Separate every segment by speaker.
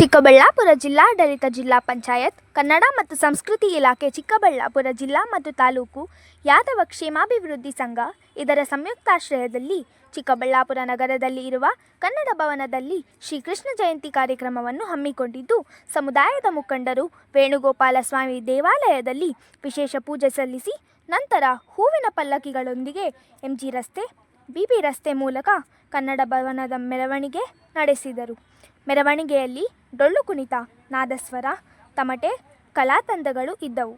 Speaker 1: ಚಿಕ್ಕಬಳ್ಳಾಪುರ ಜಿಲ್ಲಾಡಳಿತ ಜಿಲ್ಲಾ ಪಂಚಾಯತ್, ಕನ್ನಡ ಮತ್ತು ಸಂಸ್ಕೃತಿ ಇಲಾಖೆ ಚಿಕ್ಕಬಳ್ಳಾಪುರ ಜಿಲ್ಲಾ ಮತ್ತು ತಾಲೂಕು ಯಾದವ ಕ್ಷೇಮಾಭಿವೃದ್ಧಿ ಸಂಘ. ಇದರ ಸಂಯುಕ್ತಾಶ್ರಯದಲ್ಲಿ ಚಿಕ್ಕಬಳ್ಳಾಪುರ ನಗರದಲ್ಲಿ ಇರುವ ಕನ್ನಡ ಭವನದಲ್ಲಿ ಶ್ರೀಕೃಷ್ಣ ಜಯಂತಿ ಕಾರ್ಯಕ್ರಮವನ್ನು ಹಮ್ಮಿಕೊಂಡಿದ್ದು, ಸಮುದಾಯದ ಮುಖಂಡರು ವೇಣುಗೋಪಾಲ ಸ್ವಾಮಿ ದೇವಾಲಯದಲ್ಲಿ ವಿಶೇಷ ಪೂಜೆ ಸಲ್ಲಿಸಿ, ನಂತರ ಹೂವಿನ ಪಲ್ಲಕ್ಕಿಗಳೊಂದಿಗೆ ಎಂಜಿ ರಸ್ತೆ ಬಿಬಿ ರಸ್ತೆ ಮೂಲಕ ಕನ್ನಡ ಭವನದ ಮೆರವಣಿಗೆ ನಡೆಸಿದರು. ಮೆರವಣಿಗೆಯಲ್ಲಿ ಡೊಳ್ಳು ಕುಣಿತ ನಾದಸ್ವರ ತಮಟೆ ಕಲಾತಂಡಗಳು ಇದ್ದವು.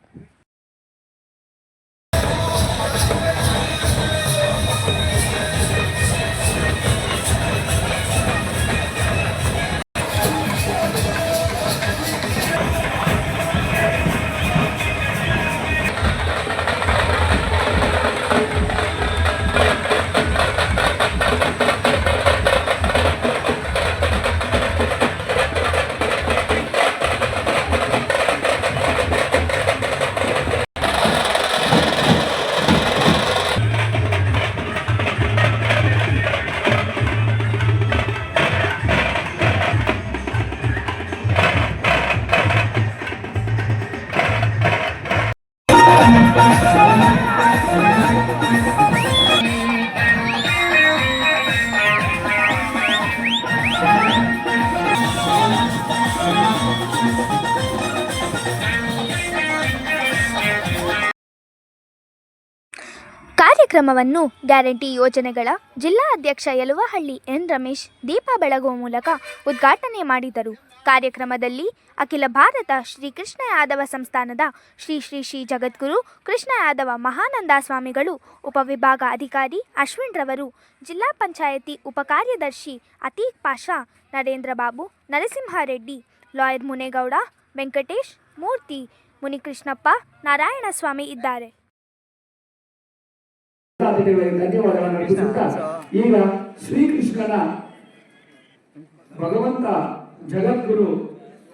Speaker 1: ಕಾರ್ಯಕ್ರಮವನ್ನು ಗ್ಯಾರಂಟಿ ಯೋಜನೆಗಳ ಜಿಲ್ಲಾ ಅಧ್ಯಕ್ಷ ಯಲುವಹಳ್ಳಿ ಎನ್ ರಮೇಶ್ ದೀಪ ಬೆಳಗುವ ಮೂಲಕ ಉದ್ಘಾಟನೆ ಮಾಡಿದರು. ಕಾರ್ಯಕ್ರಮದಲ್ಲಿ ಅಖಿಲ ಭಾರತ ಶ್ರೀ ಕೃಷ್ಣ ಯಾದವ ಸಂಸ್ಥಾನದ ಶ್ರೀ ಶ್ರೀ ಶ್ರೀ ಜಗದ್ಗುರು ಕೃಷ್ಣ ಯಾದವ ಮಹಾನಂದ ಸ್ವಾಮಿಗಳು ಉಪವಿಭಾಗ ಅಧಿಕಾರಿ ಅಶ್ವಿನ್ ರವರು, ಜಿಲ್ಲಾ ಪಂಚಾಯತಿ ಉಪಕಾರ್ಯದರ್ಶಿ ಅತೀಕ್ ಪಾಷಾ ನರೇಂದ್ರ ಬಾಬು ನರಸಿಂಹಾರೆಡ್ಡಿ, ಲಾಯರ್ ಮುನೇಗೌಡ, ವೆಂಕಟೇಶ್, ಮೂರ್ತಿ, ಮುನಿಕೃಷ್ಣಪ್ಪ, ನಾರಾಯಣಸ್ವಾಮಿ ಇದ್ದಾರೆ.
Speaker 2: ಈಗ ಶ್ರೀಕೃಷ್ಣನ ಭಗವಂತ ಜಗದ್ಗುರು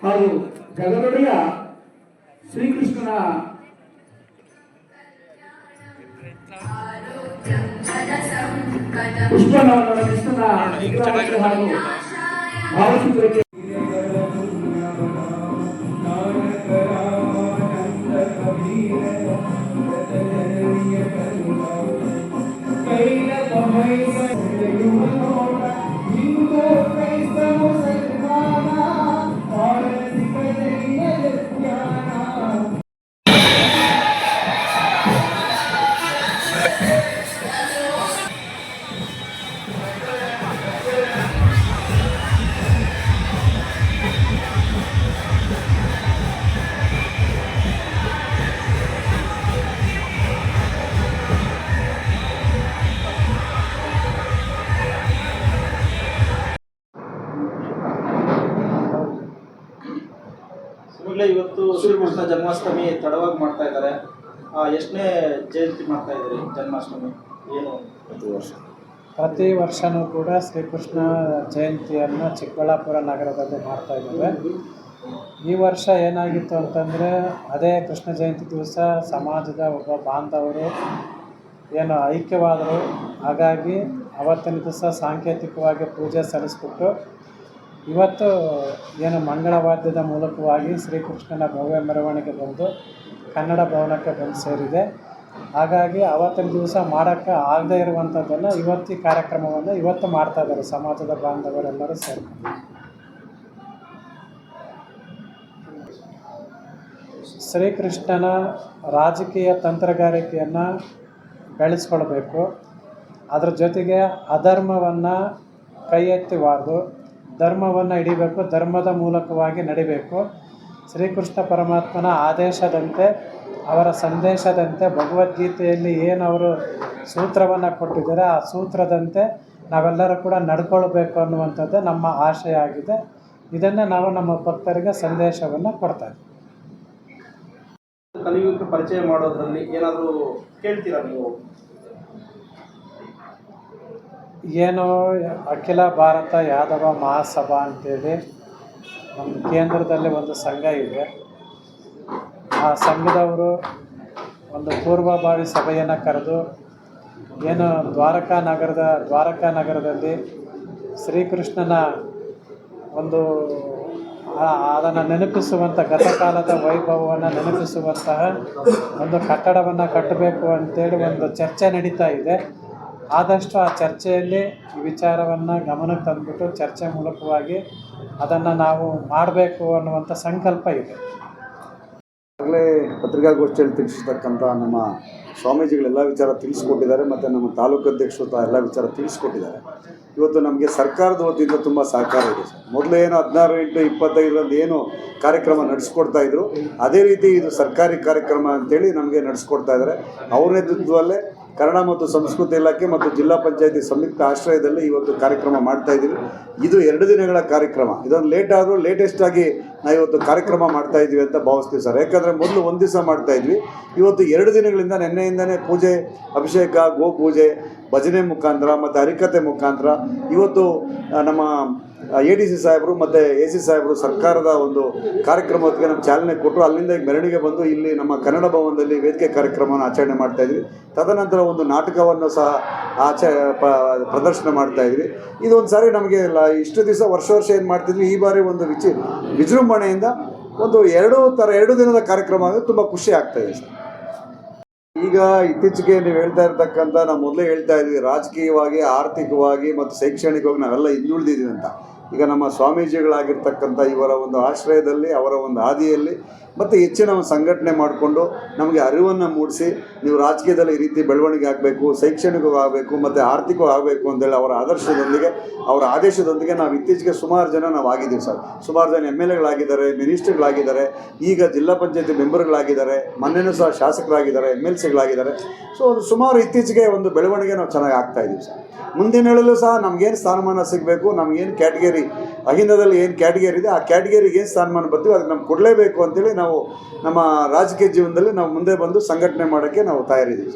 Speaker 2: ಹಾಗೂ ಜಗದೊಡೆಯ ಶ್ರೀಕೃಷ್ಣನ ಪುಷ್ಪನವರ ಕೃಷ್ಣನ ವಿಗ್ರಹಕ್ಕೆ ಹಾಗೂ ಭಾವಚಿತ್ರಕ್ಕೆ
Speaker 3: ಈಗಲೇ ಇವತ್ತು ಶ್ರೀಕೃಷ್ಣ ಜನ್ಮಾಷ್ಟಮಿ ತಡವಾಗಿ ಮಾಡ್ತಾ ಇದ್ದಾರೆ. ಎಷ್ಟನೇ ಜಯಂತಿ ಮಾಡ್ತಾ ಇದ್ದಾರೆ ಜನ್ಮಾಷ್ಟಮಿ? ಏನು ಪ್ರತಿ ವರ್ಷ.
Speaker 4: ಪ್ರತಿ ವರ್ಷವೂ ಕೂಡ ಶ್ರೀಕೃಷ್ಣ ಜಯಂತಿಯನ್ನು ಚಿಕ್ಕಬಳ್ಳಾಪುರ ನಗರದಲ್ಲಿ ಮಾಡ್ತಾ ಇದ್ದೇವೆ. ಈ ವರ್ಷ ಏನಾಗಿತ್ತು ಅಂತಂದರೆ, ಅದೇ ಕೃಷ್ಣ ಜಯಂತಿ ದಿವಸ ಸಮಾಜದ ಒಬ್ಬ ಬಾಂಧವರು ಏನು ಐಕ್ಯವಾದರು. ಹಾಗಾಗಿ ಅವತ್ತಿನ ದಿವಸ ಸಾಂಕೇತಿಕವಾಗಿ ಪೂಜೆ ಸಲ್ಲಿಸ್ಬಿಟ್ಟು ಇವತ್ತು ಏನು ಮಂಗಳವಾದ್ಯದ ಮೂಲಕವಾಗಿ ಶ್ರೀಕೃಷ್ಣನ ಭವ್ಯ ಮೆರವಣಿಗೆ ಬಂದು ಕನ್ನಡ ಭವನಕ್ಕೆ ಬಂದು ಸೇರಿದೆ. ಹಾಗಾಗಿ ಅವತ್ತಿನ ದಿವಸ ಮಾಡೋಕ್ಕೆ ಆಗದೇ ಇರುವಂಥದ್ದೆಲ್ಲ ಇವತ್ತಿ ಕಾರ್ಯಕ್ರಮವನ್ನು ಇವತ್ತು ಮಾಡ್ತಾ ಇದ್ದಾರೆ ಸಮಾಜದ ಬಾಂಧವರೆಲ್ಲರೂ ಸೇರ್ಕೊಂಡು ಶ್ರೀಕೃಷ್ಣನ ರಾಜಕೀಯ ತಂತ್ರಗಾರಿಕೆಯನ್ನು ಬೆಳೆಸ್ಕೊಳ್ಬೇಕು. ಅದ್ರ ಜೊತೆಗೆ ಅಧರ್ಮವನ್ನು ಕೈ ಎತ್ತಿಬಾರ್ದು ಧರ್ಮವನ್ನು ಹಿಡಿಬೇಕು, ಧರ್ಮದ ಮೂಲಕವಾಗಿ ನಡಿಬೇಕು. ಶ್ರೀಕೃಷ್ಣ ಪರಮಾತ್ಮನ ಆದೇಶದಂತೆ ಅವರ ಸಂದೇಶದಂತೆ ಭಗವದ್ಗೀತೆಯಲ್ಲಿ ಏನು ಅವರು ಸೂತ್ರವನ್ನು ಕೊಟ್ಟಿದ್ದಾರೆ ಆ ಸೂತ್ರದಂತೆ ನಾವೆಲ್ಲರೂ ಕೂಡ ನಡ್ಕೊಳ್ಬೇಕು ಅನ್ನುವಂಥದ್ದು ನಮ್ಮ ಆಶಯ ಆಗಿದೆ. ಇದನ್ನು ನಾವು ನಮ್ಮ ಭಕ್ತರಿಗೆ ಸಂದೇಶವನ್ನು ಕೊಡ್ತಾ ಇದ್ದೀವಿ
Speaker 3: ಕಲಿಯುಗಕ್ಕೆ ಪರಿಚಯ ಮಾಡೋದ್ರಲ್ಲಿ ಏನಾದರೂ ಕೇಳ್ತೀರಾ ನೀವು?
Speaker 4: ಏನು ಅಖಿಲ ಭಾರತ ಯಾದವ ಮಹಾಸಭಾ ಅಂತೇಳಿ ನಮ್ಮ ಕೇಂದ್ರದಲ್ಲಿ ಒಂದು ಸಂಘ ಇದೆ. ಆ ಸಂಘದವರು ಒಂದು ಪೂರ್ವಭಾವಿ ಸಭೆಯನ್ನು ಕರೆದು ಏನು ದ್ವಾರಕಾ ನಗರದ, ದ್ವಾರಕಾ ನಗರದಲ್ಲಿ ಶ್ರೀಕೃಷ್ಣನ ಒಂದು ಅದನ್ನು ನೆನಪಿಸುವಂಥ ಗತಕಾಲದ ವೈಭವವನ್ನು ನೆನಪಿಸುವಂತಹ ಒಂದು ಕಟ್ಟಡವನ್ನು ಕಟ್ಟಬೇಕು ಅಂತೇಳಿ ಒಂದು ಚರ್ಚೆ ನಡೀತಾ ಇದೆ. ಆದಷ್ಟು ಆ ಚರ್ಚೆಯಲ್ಲಿ ಈ ವಿಚಾರವನ್ನು ಗಮನಕ್ಕೆ ತಂದುಬಿಟ್ಟು ಚರ್ಚೆ ಮೂಲಕವಾಗಿ ಅದನ್ನು ನಾವು ಮಾಡಬೇಕು ಅನ್ನುವಂಥ ಸಂಕಲ್ಪ ಇದೆ.
Speaker 5: ಆಗಲೇ ಪತ್ರಿಕಾಗೋಷ್ಠಿಯಲ್ಲಿ ತಿಳಿಸಿರ್ತಕ್ಕಂಥ ನಮ್ಮ ಸ್ವಾಮೀಜಿಗಳೆಲ್ಲ ವಿಚಾರ ತಿಳಿಸ್ಕೊಟ್ಟಿದ್ದಾರೆ ಮತ್ತು ನಮ್ಮ ತಾಲೂಕು ಅಧ್ಯಕ್ಷರು ಎಲ್ಲ ವಿಚಾರ ತಿಳಿಸ್ಕೊಟ್ಟಿದ್ದಾರೆ. ಇವತ್ತು ನಮಗೆ ಸರ್ಕಾರದ ವತಿಯಿಂದ ತುಂಬ ಸಹಕಾರ ಇದೆ ಸರ್. ಮೊದಲು ಏನು ಹದಿನಾರು ಎಂಟು ಇಪ್ಪತ್ತೈದರಲ್ಲಿ ಏನು ಕಾರ್ಯಕ್ರಮ ನಡೆಸ್ಕೊಡ್ತಾ ಇದ್ರು, ಅದೇ ರೀತಿ ಇದು ಸರ್ಕಾರಿ ಕಾರ್ಯಕ್ರಮ ಅಂತೇಳಿ ನಮಗೆ ನಡೆಸ್ಕೊಡ್ತಾ ಇದ್ದಾರೆ. ಅವ್ರ ನೇತೃತ್ವದಲ್ಲೇ ಕನ್ನಡ ಮತ್ತು ಸಂಸ್ಕೃತಿ ಇಲಾಖೆ ಮತ್ತು ಜಿಲ್ಲಾ ಪಂಚಾಯತಿ ಸಂಯುಕ್ತ ಆಶ್ರಯದಲ್ಲಿ ಇವತ್ತು ಕಾರ್ಯಕ್ರಮ ಮಾಡ್ತಾ ಇದ್ದೀವಿ. ಇದು ಎರಡು ದಿನಗಳ ಕಾರ್ಯಕ್ರಮ. ಇದೊಂದು ಲೇಟ್ ಆದರೂ ಲೇಟೆಸ್ಟ್ ಆಗಿ ನಾವು ಇವತ್ತು ಕಾರ್ಯಕ್ರಮ ಮಾಡ್ತಾ ಇದ್ದೀವಿ ಅಂತ ಭಾವಿಸ್ತೀವಿ ಸರ್. ಯಾಕಂದರೆ ಮೊದಲು ಒಂದು ದಿವಸ ಮಾಡ್ತಾ ಇದ್ವಿ. ಇವತ್ತು ಎರಡು ದಿನಗಳಿಂದ ನಿನ್ನೆಯಿಂದನೇ ಪೂಜೆ, ಅಭಿಷೇಕ ಗೋ ಪೂಜೆ ಭಜನೆ ಮುಖಾಂತರ ಮತ್ತು ಹರಿಕತೆ ಮುಖಾಂತರ ಇವತ್ತು ನಮ್ಮ ಎ ಡಿ ಸಿ ಸಾಹೇಬರು ಮತ್ತು ಎ ಸಿ ಸಾಹೇಬರು ಸರ್ಕಾರದ ಒಂದು ಕಾರ್ಯಕ್ರಮಕ್ಕೆ ನಮ್ಮ ಚಾಲನೆ ಕೊಟ್ಟರು. ಅಲ್ಲಿಂದ ಮೆರವಣಿಗೆ ಬಂದು ಇಲ್ಲಿ ನಮ್ಮ ಕನ್ನಡ ಭವನದಲ್ಲಿ ವೇದಿಕೆ ಕಾರ್ಯಕ್ರಮವನ್ನು ಆಚರಣೆ ಮಾಡ್ತಾಯಿದ್ವಿ ತದನಂತರ ಒಂದು ನಾಟಕವನ್ನು ಸಹ ಆಚ ಪ್ರದರ್ಶನ ಮಾಡ್ತಾಯಿದ್ವಿ ಇದೊಂದು ಸಾರಿ ನಮಗೆ ಇಷ್ಟು ದಿವಸ ವರ್ಷ ವರ್ಷ ಏನು ಮಾಡ್ತಿದ್ವಿ, ಈ ಬಾರಿ ಒಂದು ವಿಚಿ, ವಿಜೃಂಭಣೆಯಿಂದ ಒಂದು ಎರಡು ಥರ ಎರಡು ದಿನದ ಕಾರ್ಯಕ್ರಮ ಅಂದರೆ ತುಂಬ ಖುಷಿ ಆಗ್ತಾ ಇದೆ ಸರ್ ಈಗ ಇತ್ತೀಚೆಗೆ ನೀವು ಹೇಳ್ತಾ ಇರ್ತಕ್ಕಂಥ, ನಾವು ಮೊದಲೇ ಹೇಳ್ತಾ ಇದ್ವಿ, ರಾಜಕೀಯವಾಗಿ, ಆರ್ಥಿಕವಾಗಿ ಮತ್ತು ಶೈಕ್ಷಣಿಕವಾಗಿ ನಾವೆಲ್ಲ ಹಿಂದುಳಿದಿದ್ದೀವಿ ಅಂತ. ಈಗ ನಮ್ಮ ಸ್ವಾಮೀಜಿಗಳಾಗಿರ್ತಕ್ಕಂಥ ಇವರ ಒಂದು ಆಶ್ರಯದಲ್ಲಿ, ಅವರ ಒಂದು ಹಾದಿಯಲ್ಲಿ, ಮತ್ತು ಹೆಚ್ಚಿನ ಸಂಘಟನೆ ಮಾಡಿಕೊಂಡು ನಮಗೆ ಅರಿವನ್ನು ಮೂಡಿಸಿ, ನೀವು ರಾಜಕೀಯದಲ್ಲಿ ಈ ರೀತಿ ಬೆಳವಣಿಗೆ ಆಗಬೇಕು ಶೈಕ್ಷಣಿಕವಾಗಬೇಕು ಮತ್ತು ಆರ್ಥಿಕವಾಗಿ ಆಗಬೇಕು ಅಂತೇಳಿ ಅವರ ಆದರ್ಶದೊಂದಿಗೆ, ಅವರ ಆದೇಶದೊಂದಿಗೆ ನಾವು ಇತ್ತೀಚೆಗೆ ಸುಮಾರು ಜನ ನಾವು ಆಗಿದ್ದೀವಿ ಸರ್. ಸುಮಾರು ಜನ ಎಂ ಎಲ್ ಎಗಳಾಗಿದ್ದಾರೆ, ಮಿನಿಸ್ಟರ್ಗಳಾಗಿದ್ದಾರೆ, ಈಗ ಜಿಲ್ಲಾ ಪಂಚಾಯತಿ ಮೆಂಬರ್ಗಳಾಗಿದ್ದಾರೆ, ಮೊನ್ನೆನೂ ಸಹ ಶಾಸಕರಾಗಿದ್ದಾರೆ, ಎಂ ಎಲ್ ಸಿಗಳಾಗಿದ್ದಾರೆ. ಸೊ ಅದು ಸುಮಾರು ಇತ್ತೀಚೆಗೆ ಒಂದು ಬೆಳವಣಿಗೆ ನಾವು ಚೆನ್ನಾಗಿ ಆಗ್ತಾ ಇದ್ದೀವಿ ಸರ್. ಮುಂದಿನ ಹೇಳಲು ಸಹ ನಮಗೇನು ಸ್ಥಾನಮಾನ ಸಿಗಬೇಕು, ನಮಗೇನು ಕ್ಯಾಟಗರಿ ಅಹಿಂದದಲ್ಲಿ ಏನು ಕ್ಯಾಟಗರಿ ಇದೆ, ಆ ಕ್ಯಾಟಗರಿಗೆ ಏನು ಸ್ಥಾನಮಾನ ಬರ್ತೀವಿ ಅದಕ್ಕೆ ನಮ್ಗೆ ಕೊಡಲೇಬೇಕು ಅಂತೇಳಿ ನಾವು ನಮ್ಮ ರಾಜಕೀಯ ಜೀವನದಲ್ಲಿ ನಾವು ಮುಂದೆ ಬಂದು ಸಂಘಟನೆ ಮಾಡೋಕ್ಕೆ ನಾವು ತಯಾರಿದ್ದೀವಿ.